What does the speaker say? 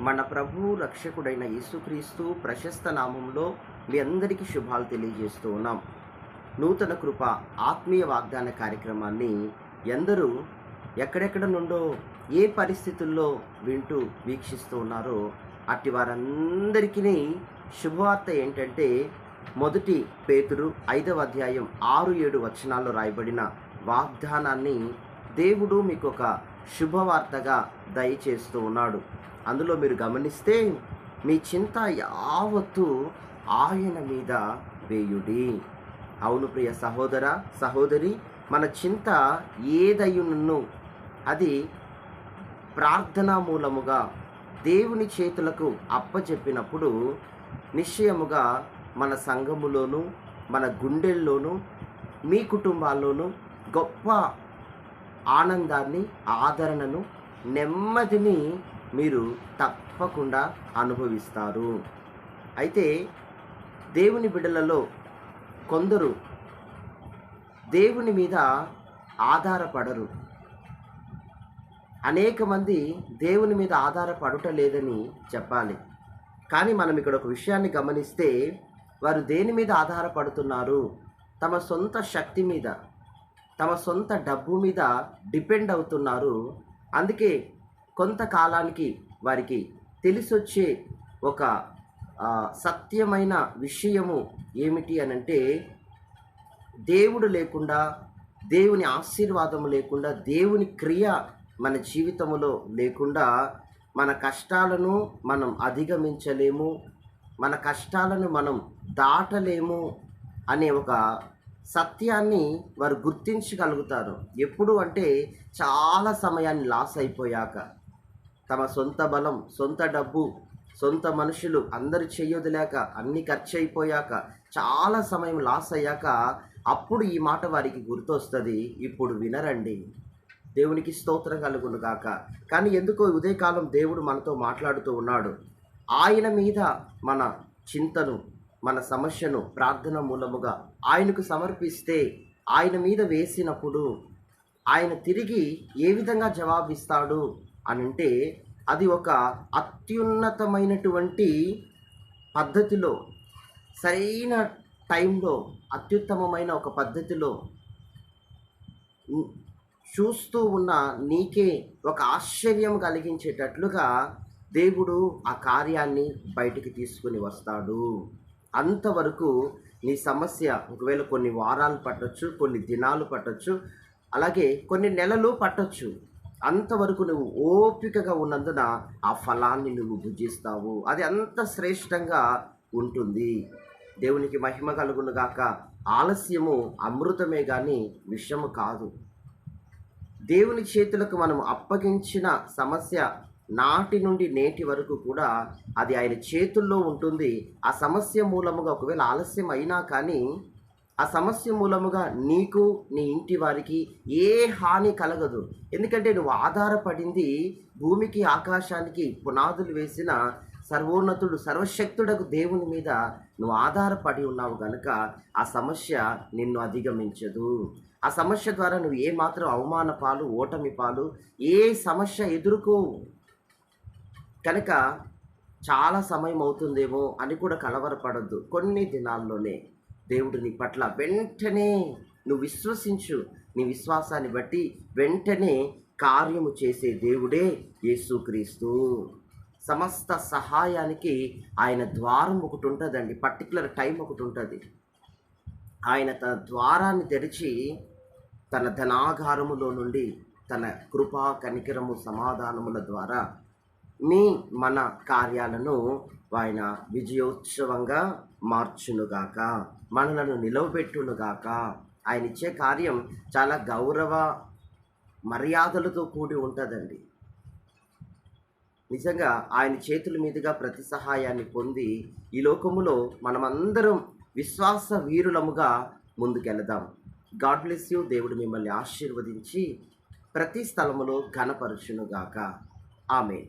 మన ప్రభు రక్షకుడైన యేసుక్రీస్తు ప్రశస్త నామంలో మీ అందరికీ శుభాలు తెలియజేస్తూ ఉన్నాం. నూతన కృప ఆత్మీయ వాగ్దాన కార్యక్రమాన్ని ఎందరూ ఎక్కడెక్కడ నుండో ఏ పరిస్థితుల్లో వింటూ వీక్షిస్తూ ఉన్నారో అట్టి వారందరికీ శుభవార్త ఏంటంటే మొదటి పేతురు ఐదవ అధ్యాయం ఆరు ఏడు వచనాల్లో రాయబడిన వాగ్దానాన్ని దేవుడు మీకు ఒక శుభవార్తగా దయచేస్తూ ఉన్నాడు. అందులో మీరు గమనిస్తే మీ చింత యావత్తు ఆయన మీద వేయుడి. అవును ప్రియ సహోదర సహోదరి మన చింత ఏదయ్యును అది ప్రార్థనా మూలముగా దేవుని చేతులకు అప్పచెప్పినప్పుడు నిశ్చయముగా మన సంఘములోను మన గుండెల్లోనూ మీ కుటుంబాల్లోనూ గొప్ప ఆనందాన్ని ఆదరణను నెమ్మదిని మీరు తప్పకుండా అనుభవిస్తారు. అయితే దేవుని బిడ్డలలో కొందరు దేవుని మీద ఆధారపడరు. అనేక మంది దేవుని మీద ఆధారపడుట లేదని చెప్పాలి. కానీ మనం ఇక్కడ ఒక విషయాన్ని గమనిస్తే వారు దేని మీద ఆధారపడుతున్నారు? తమ సొంత శక్తి మీద. తమ సొంత డబ్బు మీద డిపెండ్ అవుతున్నారు. అందుకే కొంతకాలానికి వారికి తెలిసొచ్చే ఒక సత్యమైన విషయము ఏమిటి అనంటే దేవుడు లేకుండా దేవుని ఆశీర్వాదం లేకుండా దేవుని క్రియ మన జీవితంలో లేకుండా మన కష్టాలను మనం అధిగమించలేము మన కష్టాలను మనం దాటలేము అనే ఒక సత్యాన్ని వారు గుర్తించగలుగుతారు. ఎప్పుడు అంటే చాలా సమయాన్ని లాస్ అయిపోయాక. తమ సొంత బలం సొంత డబ్బు సొంత మనుషులు అందరు చెయ్యొదిలేక అన్ని ఖర్చు అయిపోయాక చాలా సమయం లాస్ అయ్యాక అప్పుడు ఈ మాట వారికి గుర్తొస్తుంది. ఇప్పుడు వినరండి. దేవునికి స్తోత్రం కలుగును కాక కానీ ఎందుకో ఉదయకాలం దేవుడు మనతో మాట్లాడుతూ ఉన్నాడు. ఆయన మీద మన చింతను మన సమస్యను ప్రార్థన మూలముగా ఆయనకు సమర్పిస్తే ఆయన మీద వేసినప్పుడు ఆయన తిరిగి ఏ విధంగా జవాబిస్తాడు అని అంటే అది ఒక అత్యున్నతమైనటువంటి పద్ధతిలో సరైన టైంలో అత్యుత్తమమైన ఒక పద్ధతిలో చూస్తూ ఉన్న నీకే ఒక ఆశ్చర్యం కలిగించేటట్లుగా దేవుడు ఆ కార్యాన్ని బయటికి తీసుకుని వస్తాడు. అంతవరకు నీ సమస్య ఒకవేళ కొన్ని వారాలు పట్టొచ్చు కొన్ని దినాలు పట్టొచ్చు అలాగే కొన్ని నెలలు పట్టొచ్చు. అంతవరకు నువ్వు ఓపికగా ఉన్నందున ఆ ఫలాన్ని నువ్వు భుజిస్తావు. అది అంత శ్రేష్టంగా ఉంటుంది. దేవునికి మహిమ కలుగును గాక. ఆలస్యము అమృతమే కానీ విషము కాదు. దేవుని చేతులకు మనం అప్పగించిన సమస్య నాటి నుండి నేటి వరకు కూడా అది ఆయన చేతుల్లో ఉంటుంది. ఆ సమస్య మూలముగా ఒకవేళ ఆలస్యం అయినా కానీ ఆ సమస్య మూలముగా నీకు నీ ఇంటి వారికి ఏ హాని కలగదు. ఎందుకంటే నువ్వు ఆధారపడింది భూమికి ఆకాశానికి పునాదులు వేసిన సర్వోన్నతుడు సర్వశక్తుడకు దేవుని మీద నువ్వు ఆధారపడి ఉన్నావు గనుక ఆ సమస్య నిన్ను అధిగమించదు. ఆ సమస్య ద్వారా నువ్వు ఏ మాత్రం అవమాన పాలు ఓటమి పాలు ఏ సమస్య ఎదుర్కోవు. కనుక చాలా సమయం అవుతుందేమో అని కూడా కలవరపడద్దు. కొన్ని దినాల్లోనే దేవుడు నీ పట్ల వెంటనే నువ్వు విశ్వసించు. నీ విశ్వాసాన్ని బట్టి వెంటనే కార్యము చేసే దేవుడే యేసుక్రీస్తు. సమస్త సహాయానికి ఆయన ద్వారం ఒకటి ఉంటుందండి. పర్టికులర్ టైం ఒకటి ఉంటుంది. ఆయన తన ద్వారాన్ని తెరిచి తన ధనాగారములో నుండి తన కృపా కనికరము సమాధానముల ద్వారా మీ మన కార్యాలను ఆయన విజయోత్సవంగా మార్చునుగాక మనలను నిలవబెట్టునుగాక. ఆయన ఇచ్చే కార్యం చాలా గౌరవ మర్యాదలతో కూడి ఉంటుందండి. నిజంగా ఆయన చేతుల మీదుగా ప్రతి సహాయాన్ని పొంది ఈ లోకములో మనమందరం విశ్వాస వీరులముగా ముందుకెళదాం. God bless you. దేవుడు మిమ్మల్ని ఆశీర్వదించి ప్రతి స్థలములో ఘనపరుచునుగాక. ఆమె